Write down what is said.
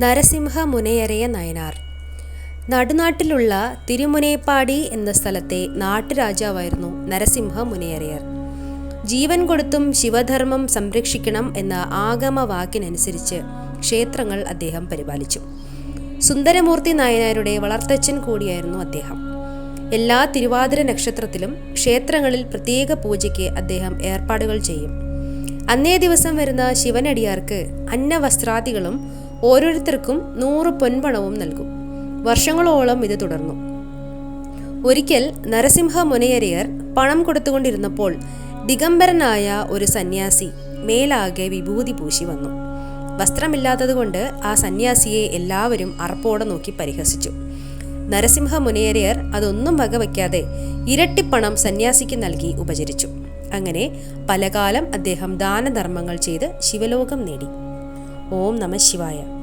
നരസിംഹ മുനയരയ നയനാർ. നടുനാട്ടിലുള്ള തിരുമുനേപ്പാടി എന്ന സ്ഥലത്തെ നാട്ടുരാജാവായിരുന്നു നരസിംഹ മുനയരയർ ജീവൻ കൊടുത്തും ശിവധർമ്മം സംരക്ഷിക്കണം എന്ന ആഗമ വാക്കിനനുസരിച്ച് ക്ഷേത്രങ്ങൾ അദ്ദേഹം പരിപാലിച്ചു. സുന്ദരമൂർത്തി നായനാരുടെ വളർത്തച്ഛൻ കൂടിയായിരുന്നു അദ്ദേഹം. എല്ലാ തിരുവാതിര നക്ഷത്രത്തിലും ക്ഷേത്രങ്ങളിൽ പ്രത്യേക പൂജയ്ക്ക് അദ്ദേഹം ഏർപ്പാടുകൾ ചെയ്യും. അന്നേ ദിവസം വരുന്ന ശിവനടിയാർക്ക് അന്നവസ്ത്രാദികളും ഓരോരുത്തർക്കും നൂറ് പൊൻപണവും നൽകും. വർഷങ്ങളോളം ഇത് തുടർന്നു. ഒരിക്കൽ നരസിംഹ മുനയരിയർ പണം കൊടുത്തുകൊണ്ടിരുന്നപ്പോൾ ദിഗംബരനായ ഒരു സന്യാസി മേലാകെ വിഭൂതി പൂശി വന്നു. വസ്ത്രമില്ലാത്തതുകൊണ്ട് ആ സന്യാസിയെ എല്ലാവരും അർപ്പോടെ നോക്കി പരിഹസിച്ചു. നരസിംഹ മുനയരിയർ അതൊന്നും വകവയ്ക്കാതെ ഇരട്ടിപ്പണം സന്യാസിക്ക് നൽകി ഉപചരിച്ചു. അങ്ങനെ പലകാലം അദ്ദേഹം ദാനധർമ്മങ്ങൾ ചെയ്ത് ശിവലോകം നേടി. ഓം നമ ശിവായ.